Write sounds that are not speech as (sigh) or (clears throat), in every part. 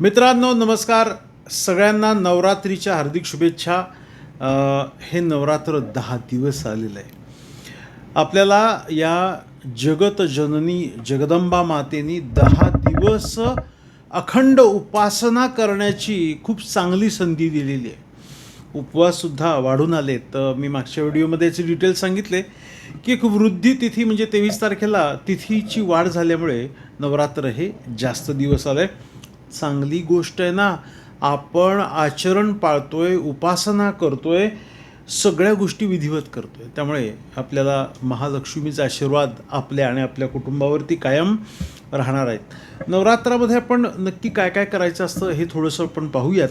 मित्रांनो नमस्कार. सगळ्यांना नवरात्रीच्या हार्दिक शुभेच्छा. हे नवरात्र दहा दिवस आलेलं आहे. आपल्याला या जगत जननी जगदंबा मातेनी दहा दिवस अखंड उपासना करण्याची खूप चांगली संधी दिलेली आहे. उपवाससुद्धा वाढून आले तर मी मागच्या व्हिडिओमध्ये याचे डिटेल्स सांगितले की एक वृद्धी तिथी म्हणजे तेवीस तारखेला तिथीची वाढ झाल्यामुळे नवरात्र हे जास्त दिवस आलं आहे चांगली गोष्ट आहे ना आपण आचरण पाळतोय उपासना करतोय सगळ्या गोष्टी विधिवत करतोय. त्यामुळे आपल्याला महालक्ष्मीचा आशीर्वाद आपल्या आणि आपल्या कुटुंबावरती कायम राहणार आहेत. नवरात्रामध्ये आपण नक्की काय काय करायचं असतं हे थोडंसं आपण पाहूयात.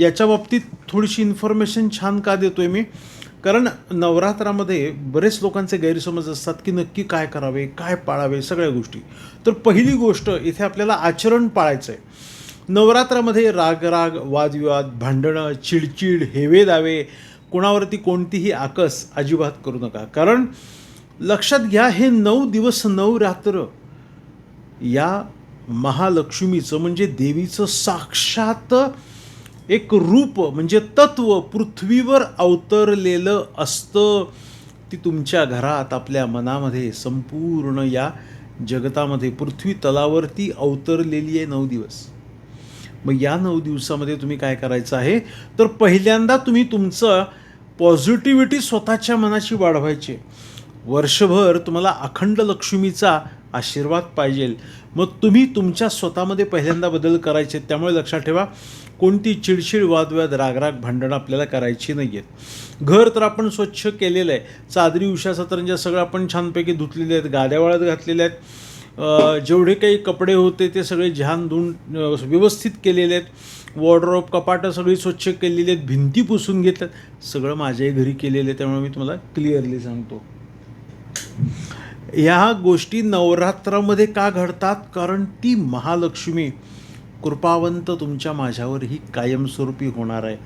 याच्या बाबतीत थोडीशी इन्फॉर्मेशन छान का देतोय मी? कारण नवरात्रामध्ये बरेच लोकांचे गैरसमज असतात की नक्की काय करावे काय पाळावे सगळ्या गोष्टी. तर पहिली गोष्ट इथे आपल्याला आचरण पाळायचं आहे नवरात्रामध्ये राग राग वादविवाद भांडणं चिडचिड हेवे दावे कोणावरती कोणतीही आकस अजिबात करू नका. कारण लक्षात घ्या हे नऊ दिवस नऊ रात्र या महालक्ष्मीचं म्हणजे देवीचं साक्षात एक रूप म्हणजे तत्व पृथ्वीवर अवतरलेलं असतं. ती तुमच्या घरात आपल्या मनामध्ये संपूर्ण या जगतामध्ये पृथ्वी तलावरती अवतरलेली आहे नऊ दिवस. मग या नऊ दिवसामध्ये तुम्ही काय करायचं आहे? तर पहिल्यांदा तुम्ही तुमचं पॉझिटिव्हिटी स्वतःच्या मनाची वाढवायची. आहे. वर्षभर तुम्हाला अखंड लक्ष्मीचा आशीर्वाद पाहिजे. मग तुम्ही तुमच्या स्वतःमध्ये पहिल्यांदा बदल करायचे त्यामुळे लक्षात ठेवा कोणती चिडचिड वादवाद रागराग भांडणं आपल्याला करायची नाही आहेत घर तर आपण स्वच्छ केलेलं आहे. चादरी उषा सतरंजा सगळं आपण छानपैकी धुतलेले आहेत गाद्या वाळत घातलेल्या आहेत. जेवढे काही कपडे होते ते सगळे झान धुवून व्यवस्थित केलेले आहेत. वॉर्डरोब कपाटं सगळी स्वच्छ केलेली आहेत. भिंती पुसून घेतल्यात. सगळं माझ्याही घरी केलेलं आहे त्यामुळे मी तुम्हाला क्लिअरली सांगतो. ह्या गोष्टी नवरात्रामध्ये का घडतात? कारण ती महालक्ष्मी कृपावंत तुमच्या माझ्यावर ही कायमस्वरूपी होणार आहे.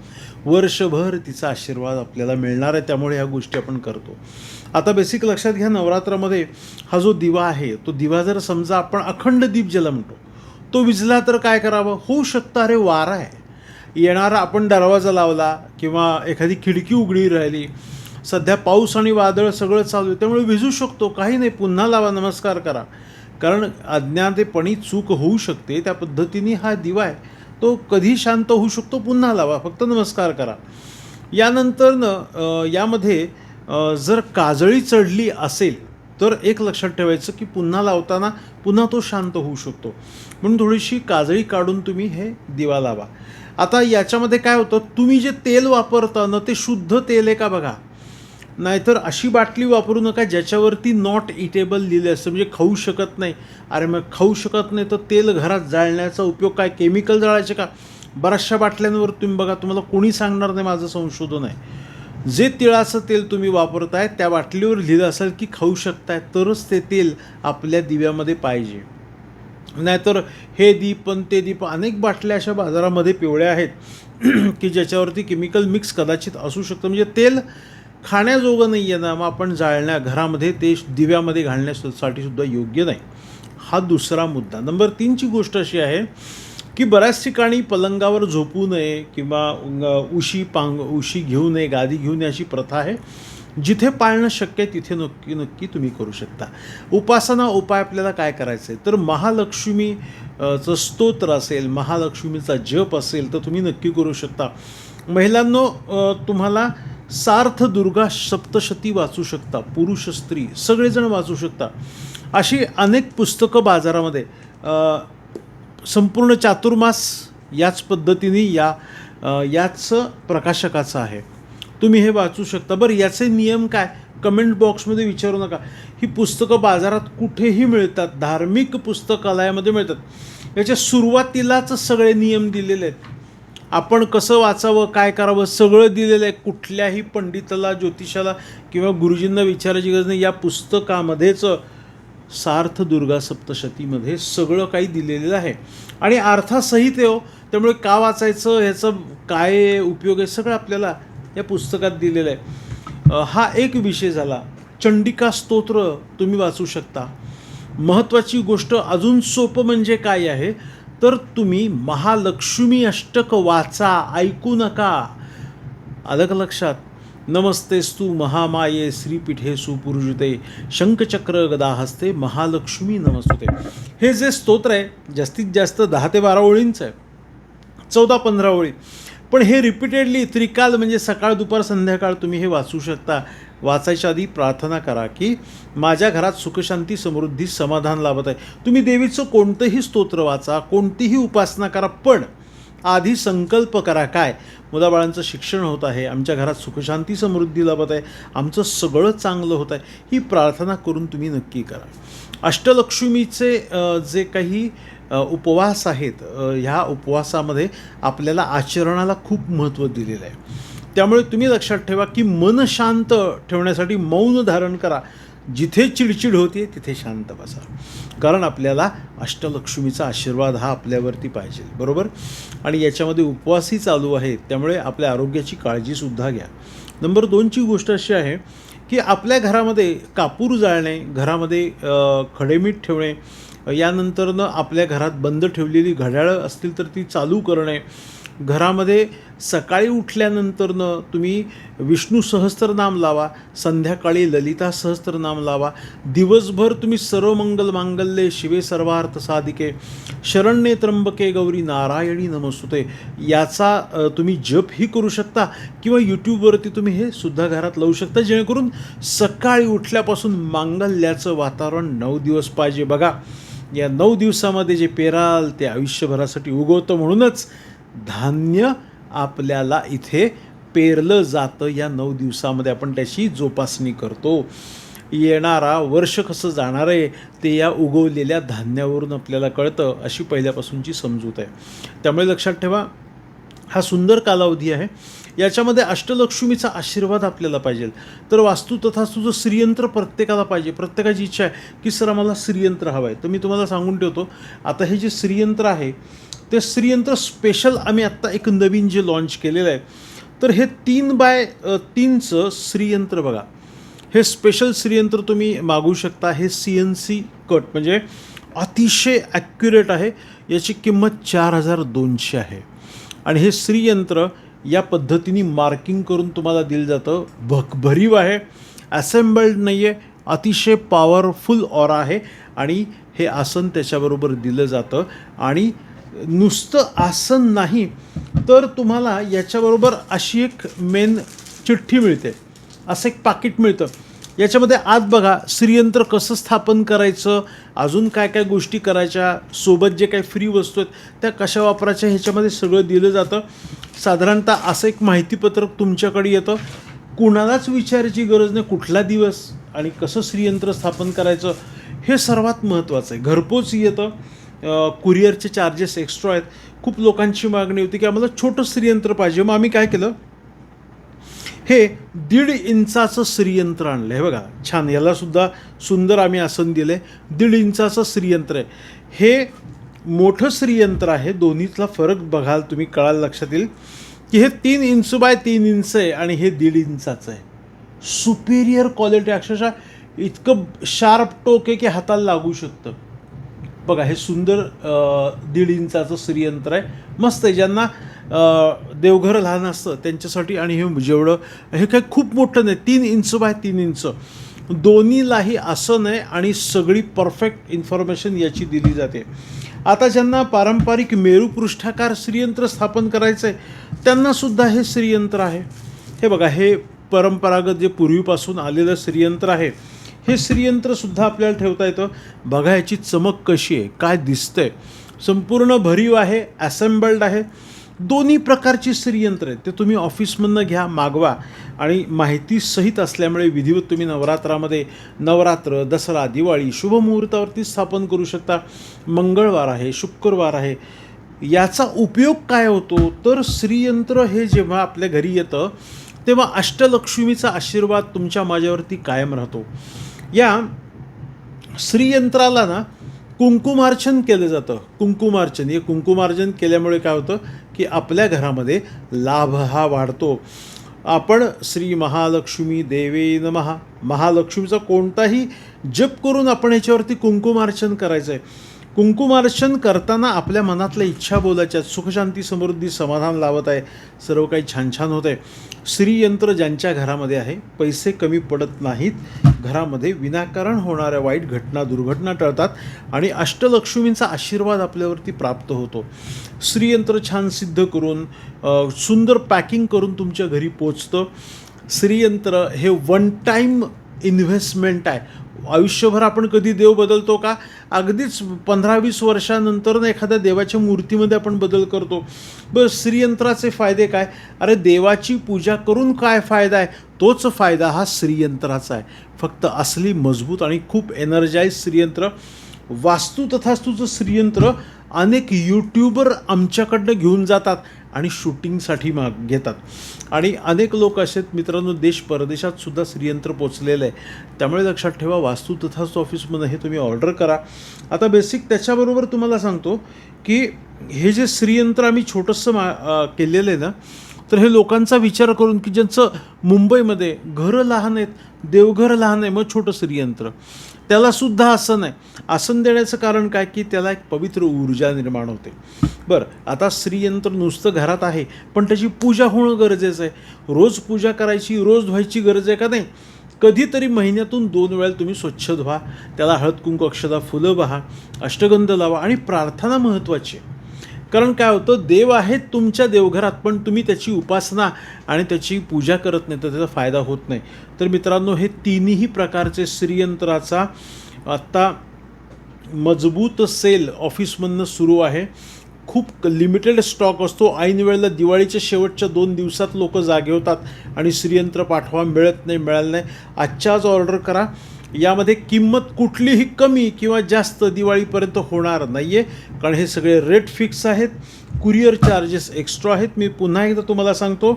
वर्षभर तिचा आशीर्वाद आपल्याला मिळणार आहे त्यामुळे ह्या गोष्टी आपण करतो. आता बेसिक लक्षात घ्या नवरात्रामध्ये हा जो दिवा आहे तो दिवा जर समजा आपण अखंड दीप ज्याला म्हणतो तो विजला तर काय करावं? होऊ शकतं अरे वारा आहे. येणारा आपण दरवाजा लावला किंवा एखादी खिडकी उघडी राहिली सध्या पाऊस आणि वादळ सगळं चालू आहे. त्यामुळे विजू शकतो. काही नाही. पुन्हा लावा. नमस्कार करा. कारण अज्ञातेपणी चूक होऊ शकते. त्या पद्धतीने हा दिवा आहे. तो कधी शांत होऊ शकतो. पुन्हा लावा. फक्त नमस्कार करा. यानंतर न यामध्ये जर काजळी चढली असेल तर एक लक्षात ठेवायचं की पुन्हा लावताना पुन्हा तो शांत होऊ शकतो. म्हणून थोडीशी काजळी काढून तुम्ही हे दिवा लावा. आता याच्यामध्ये काय होतं? तुम्ही जे तेल वापरता ना ते शुद्ध तेल आहे का बघा? नाहीतर अशी बाटली वापरू नका ज्याच्यावरती नॉट इटेबल लिहिले असतं. म्हणजे खाऊ शकत नाही. अरे मग खाऊ शकत नाही तर तेल घरात जाळण्याचा उपयोग काय? केमिकल जाळायचे का? बऱ्याचशा बाटल्यांवर तुम्ही बघा तुम्हाला कोणी सांगणार नाही माझं संशोधन आहे. जे तिळाचं तेल तुम्ही वापरताय त्या बाटलीवर लिहिलं असेल की खाऊ शकताय तरच ते तेल आपल्या दिव्यामध्ये पाहिजे. नाहीतर हे दीप पण ते दीप अनेक बाटल्या अशा बाजारामध्ये पिवळ्या आहेत (clears throat) की ज्याच्यावरती केमिकल मिक्स कदाचित असू शकतं. म्हणजे तेल खाण्याजोगं नाही आहे ना मग आपण जाळण्या घरामध्ये ते दिव्यामध्ये घालण्यासाठी सुद्धा योग्य नाही. हा दुसरा मुद्दा. नंबर तीनची गोष्ट अशी आहे की बऱ्याच ठिकाणी पलंगावर झोपू नये किंवा उशी पांग उशी घेऊ नये गादी घेऊ नये अशी प्रथा आहे. जिथे पाळणं शक्य आहे तिथे नक्की नक्की तुम्ही करू शकता. उपासना उपाय आपल्याला काय करायचं आहे तर महालक्ष्मीचं स्तोत्र असेल महालक्ष्मीचा जप असेल तर तुम्ही नक्की करू शकता. महिलांनो तुम्हाला सार्थ दुर्गा सप्तशती वाचू शकता पुरुष स्त्री सगळेजण वाचू शकता. अशी अनेक पुस्तकं बाजारामध्ये संपूर्ण चातुर्मास याच पद्धतीने या याच प्रकाशकाचं आहे. तुम्ही हे वाचू शकता. बरं याचे नियम काय? कमेंट बॉक्समध्ये विचारू नका. ही पुस्तकं बाजारात कुठेही मिळतात. धार्मिक पुस्तकालयामध्ये मिळतात. याच्या सुरुवातीलाच सगळे नियम दिलेले आहेत. आपण कसं वाचावं काय करावं सगळं दिलेलं आहे. कुठल्याही पंडिताला ज्योतिषाला किंवा गुरुजींना विचारायची गरज नाही. या पुस्तकामध्येच सार्थ दुर्गा सप्तशतीमध्ये सगळं काही दिलेलं आहे. आणि अर्थासहित हो त्यामुळे का वाचायचं ह्याचं काय उपयोग आहे सगळं आपल्याला या पुस्तकात दिलेलं आहे. हा एक विषय झाला. चंडिका स्तोत्र तुम्ही वाचू शकता. महत्त्वाची गोष्ट अजून सोपं म्हणजे काय आहे? तर तुम्ही महालक्ष्मी अष्टक वाचा ऐकू नका. आलं का लक्षात? नमस्तेस्तू महामाये श्रीपीठे सुपुरुजुते शंखचक्र गदाहस्ते महालक्ष्मी नमस्तुते. हे जे स्तोत्र आहे जास्तीत जास्त दहा ते बारा ओळींचं आहे. चौदा पंधरा ओळी. पण हे रिपीटेडली त्रिकाल म्हणजे सकाळ दुपार संध्याकाळ तुम्ही हे वाचू शकता. वाचायच्या आधी प्रार्थना करा की माझ्या घरात सुखशांती समृद्धी समाधान लाभत आहे. तुम्ही देवीचं कोणतंही स्तोत्र वाचा कोणतीही उपासना करा पण आधी संकल्प करा काय? मुलाबाळांचं शिक्षण होत आहे आमच्या घरात सुखशांती समृद्धी लाभत आहे आमचं सगळं चांगलं होत आहे ही प्रार्थना करून तुम्ही नक्की करा. अष्टलक्ष्मीचे जे काही उपवास आहेत ह्या उपवासामध्ये आपल्याला आचरणाला खूप महत्त्व दिलेलं आहे. त्यामुळे तुम्ही लक्षात ठेवा की मन शांत ठेवण्यासाठी मौन धारण करा. जिथे चिडचिड होते तिथे शांत बसा. कारण आपल्याला अष्टलक्ष्मीचा आशीर्वाद हा आपल्यावरती पाहिजे बरोबर? आणि याच्यामध्ये उपवासही चालू आहेत त्यामुळे आपल्या आरोग्याची काळजीसुद्धा घ्या. नंबर दोनची गोष्ट अशी आहे की आपल्या घरामध्ये कापूर जाळणे घरामध्ये खडेमीठ ठेवणे यानंतरनं आपल्या घरात बंद ठेवलेली घड्याळं असतील तर ती चालू करणे घरामध्ये सकाळी उठल्यानंतरनं तुम्ही विष्णू सहस्त्रनाम लावा संध्याकाळी ललिता सहस्त्रनाम लावा दिवसभर तुम्ही सर्व मंगल मांगल्ये शिवे सर्वार्थ साधिके शरण्ये त्र्यंबके गौरी नारायणी नमस्तुते. याचा तुम्ही जपही करू शकता किंवा यूट्यूबवरती तुम्ही हे सुद्धा घरात लावू शकता जेणेकरून सकाळी उठल्यापासून मांगल्याचं वातावरण नऊ दिवस पाहिजे. बघा या नऊ दिवसामध्ये जे पेराल ते आयुष्यभरासाठी उगवतं म्हणूनच धान्य आपल्याला इथे पेरलं जातं या नऊ दिवसामध्ये. आपण त्याची जोपासणी करतो. येणारा वर्ष कसं जाणार आहे ते या उगवलेल्या धान्यावरून आपल्याला कळतं अशी पहिल्यापासूनची समजूत आहे. त्यामुळे लक्षात ठेवा हा सुंदर कालावधी आहे. याच्यामध्ये अष्टलक्ष्मीचा आशीर्वाद आपल्याला पाहिजे. तर वास्तू तथा तुझं श्रीयंत्र प्रत्येकाला पाहिजे. प्रत्येकाची इच्छा आहे की सर आम्हाला श्रीयंत्र हवं आहे तर मी तुम्हाला सांगून ठेवतो आता हे जे श्रीयंत्र आहे ते श्रीयंत्र स्पेशल आम्ही आत्ता एक नवीन जे लॉन्च केलेलं आहे. तर हे तीन बाय तीनचं श्रीयंत्र बघा. हे स्पेशल श्रीयंत्र तुम्ही मागू शकता. हे सी एन सी कट म्हणजे अतिशय ॲक्युरेट आहे. याची किंमत चार हजार दोनशे आहे. आणि हे श्रीयंत्र या पद्धतीने मार्किंग करून तुम्हाला दिलं जातं. भकभरीव आहे. ॲसेम्बल्ड नाही आहे अतिशय पॉवरफुल ऑरा आहे. आणि हे आसन त्याच्याबरोबर दिलं जातं. आणि नुसतं आसन नाही तर तुम्हाला याच्याबरोबर अशी एक मेन चिठ्ठी मिळते. असं एक पाकिट मिळतं. याच्यामध्ये आत बघा श्रीयंत्र कसं स्थापन करायचं अजून काय काय गोष्टी करायच्या सोबत जे काही फ्री वस्तू आहेत त्या कशा वापरायच्या ह्याच्यामध्ये सगळं दिलं जातं. साधारणतः असं एक माहितीपत्रक तुमच्याकडे येतं. कुणालाच विचारायची गरज नाही कुठला दिवस आणि कसं श्रीयंत्र स्थापन करायचं हे सर्वात महत्त्वाचं आहे. घरपोच येतं. कुरिअरचे चार्जेस एक्स्ट्रा आहेत. खूप लोकांची मागणी होती की आम्हाला छोटं श्रीयंत्र पाहिजे. मग आम्ही काय केलं? हे दीड इंचाचं श्रीयंत्र आणलं आहे बघा छान. यालासुद्धा सुंदर आम्ही आसन दिलं आहे दीड इंचाचं श्रीयंत्र आहे. हे मोठं श्रीयंत्र आहे. दोन्हीतला फरक बघाल तुम्ही कळाल लक्षात येईल. की हे तीन इंच बाय तीन इंच आहे आणि हे दीड इंचाचं आहे. सुपेरियर क्वालिटी अक्षरशः इतकं शार्प टोक आहे की हाताला लागू शकतं. बघा हे सुंदर दीड इंचाचं श्रीयंत्र आहे. मस्त आहे ज्यांना देवघर लहान असतं त्यांच्यासाठी आणि हे जेवढं हे काही खूप मोठं नाही तीन इंच बाय तीन इंच. दोन्हीलाही आसन आहे आणि सगळी परफेक्ट इन्फॉर्मेशन याची दिली जाते. आता ज्यांना पारंपरिक मेरुपृष्ठाकार श्रीयंत्र स्थापन करायचं आहे त्यांनासुद्धा हे श्रीयंत्र आहे. हे बघा हे परंपरागत जे पूर्वीपासून आलेलं श्रीयंत्र आहे हे श्रीयंत्रसुद्धा आपल्याला ठेवता येतं. बघा याची चमक कशी आहे? काय दिसतंय? संपूर्ण भरीव आहे ॲसेंबल्ड आहे. दोन्ही प्रकारची श्रीयंत्र आहेत. ते तुम्ही ऑफिसमधनं घ्या मागवा. आणि माहिती सहित असल्यामुळे विधिवत तुम्ही नवरात्रामध्ये नवरात्र दसरा दिवाळी शुभमुहूर्तावरती स्थापन करू शकता. मंगळवार आहे शुक्रवार आहे. याचा उपयोग काय होतो? तर श्रीयंत्र हे जेव्हा आपल्या घरी येतं तेव्हा अष्टलक्ष्मीचा आशीर्वाद तुमच्या माझ्यावरती कायम राहतो. या श्रीयंत्राला ना कुंकुमार्चन केलं जातं. कुंकुमार्चन. हे कुंकुमार्चन केल्यामुळे काय होतं की आपल्या घरामध्ये लाभ हा वाढतो. आपण श्री महालक्ष्मी देवे महा महालक्ष्मीचा कोणताही जप करून आपण याच्यावरती कुंकुमार्चन करायचं आहे कुंकुमार्चन करताना आपल्या मनातल्या इच्छा बोलायच्या सुखशांती समृद्धी समाधान लावत आहे. सर्व काही छान छान होत आहे श्रीयंत्र ज्यांच्या घरामध्ये आहे पैसे कमी पडत नाहीत. घरामध्ये विनाकारण होणाऱ्या वाईट घटना दुर्घटना टळतात आणि अष्टलक्ष्मींचा आशीर्वाद आपल्यावरती प्राप्त होतो. श्रीयंत्र छान सिद्ध करून सुंदर पॅकिंग करून तुमच्या घरी पोचतं. श्रीयंत्र हे वन टाईम इन्व्हेस्टमेंट आहे. आयुष्यभर आपण कधी देव बदलतो का? अगदीच पंधरा वीस वर्षानंतरनं एखाद्या देवाच्या मूर्तीमध्ये आपण बदल करतो. बरं श्रीयंत्राचे फायदे काय? अरे देवाची पूजा करून काय फायदा आहे? तोच फायदा हा श्रीयंत्राचा आहे. फक्त असली मजबूत आणि खूप एनर्जाईज श्रीयंत्र वास्तू तथास्तूचं श्रीयंत्र अनेक यूट्यूबर आमच्याकडनं घेऊन जातात. आणि शूटिंगसाठी माग घेतात. आणि अनेक लोक असे आहेत मित्रांनो देश परदेशात सुद्धा श्रीयंत्र पोचलेलं आहे. त्यामुळे लक्षात ठेवा वास्तू तथाच ऑफिसमधून हे तुम्ही ऑर्डर करा. आता बेसिक त्याच्याबरोबर तुम्हाला सांगतो की हे जे श्रीयंत्र आम्ही छोटंसं मा केलेलं आहे ना तर हे लोकांचा विचार करून की ज्यांचं मुंबईमध्ये घरं लहान आहेत देवघर लहान आहे मग छोटं श्रीयंत्र. त्याला सुद्धा आसन आहे आसन देण्याचं कारण काय? की त्याला एक पवित्र ऊर्जा निर्माण होते. बरं आता स्त्रीयंत्र नुसतं घरात आहे पण त्याची पूजा होणं गरजेचं आहे. रोज पूजा करायची रोज धुवायची गरज आहे का नाही? कधीतरी महिन्यातून दोन वेळा तुम्ही स्वच्छ धुवा त्याला हळद कुंकू अक्षदा फुलं बहा अष्टगंध लावा आणि प्रार्थना महत्त्वाची आहे. कारण काय होतं देव आहेत तुमच्या देवघरात पण तुम्ही त्याची उपासना आणि त्याची पूजा करत नाही तर त्याचा फायदा होत नाही. तर मित्रांनो हे तिन्ही प्रकारचे श्रीयंत्राचा आत्ता मजबूत सेल ऑफिसमधनं सुरू आहे. खूप लिमिटेड स्टॉक असतो. ऐन वेळेला दिवाळीच्या शेवटच्या दोन दिवसात लोक जागे होतात आणि श्रीयंत्र पाठवा मिळत नाही मिळालं नाही. आजच्या आज ऑर्डर करा. यामध्ये किंमत कुठलीही कमी किंवा जास्त दिवाळीपर्यंत होणार नाही आहे कारण हे सगळे रेट फिक्स आहेत. कुरिअर चार्जेस एक्स्ट्रा आहेत. मी पुन्हा एकदा तुम्हाला सांगतो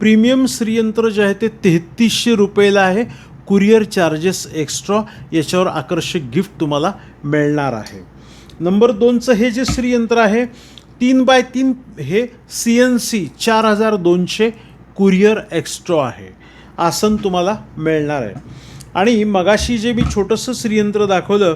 प्रीमियम श्रीयंत्र जे आहे ते तेहतीसशे रुपयेला आहे. कुरिअर चार्जेस एक्स्ट्रा याच्यावर आकर्षक गिफ्ट तुम्हाला मिळणार आहे. नंबर दोनचं हे जे श्रीयंत्र आहे तीन बाय तीन हे सी एन सी चार हजार दोनशे कुरिअर एक्स्ट्रा आहे. आसन तुम्हाला मिळणार आहे. आणि मगाशी जे मी छोटंसं श्रीयंत्र दाखवलं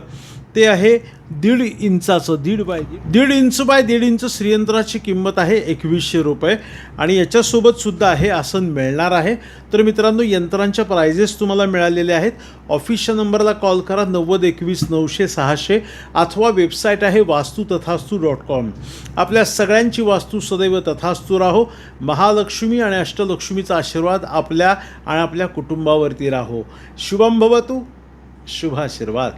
ते आहे दीड इंचाचं दीड बाय दीड. इंच बाय दीड इंच श्रीयंत्राची किंमत आहे एकवीसशे रुपये. आणि याच्यासोबतसुद्धा आहे आसन मिळणार आहे. तर मित्रांनो यंत्रांच्या प्रायझेस तुम्हाला मिळालेल्या आहेत. ऑफिसच्या नंबरला कॉल करा नव्वद एकवीस नऊशे सहाशे. अथवा वेबसाईट आहे वास्तू तथास्तू डॉट कॉम आपल्या सगळ्यांची वास्तू सदैव तथास्तू राहो. महालक्ष्मी आणि अष्टलक्ष्मीचा आशीर्वाद आपल्या आणि आपल्या कुटुंबावरती राहो. शुभम भवतू. शुभाशीर्वाद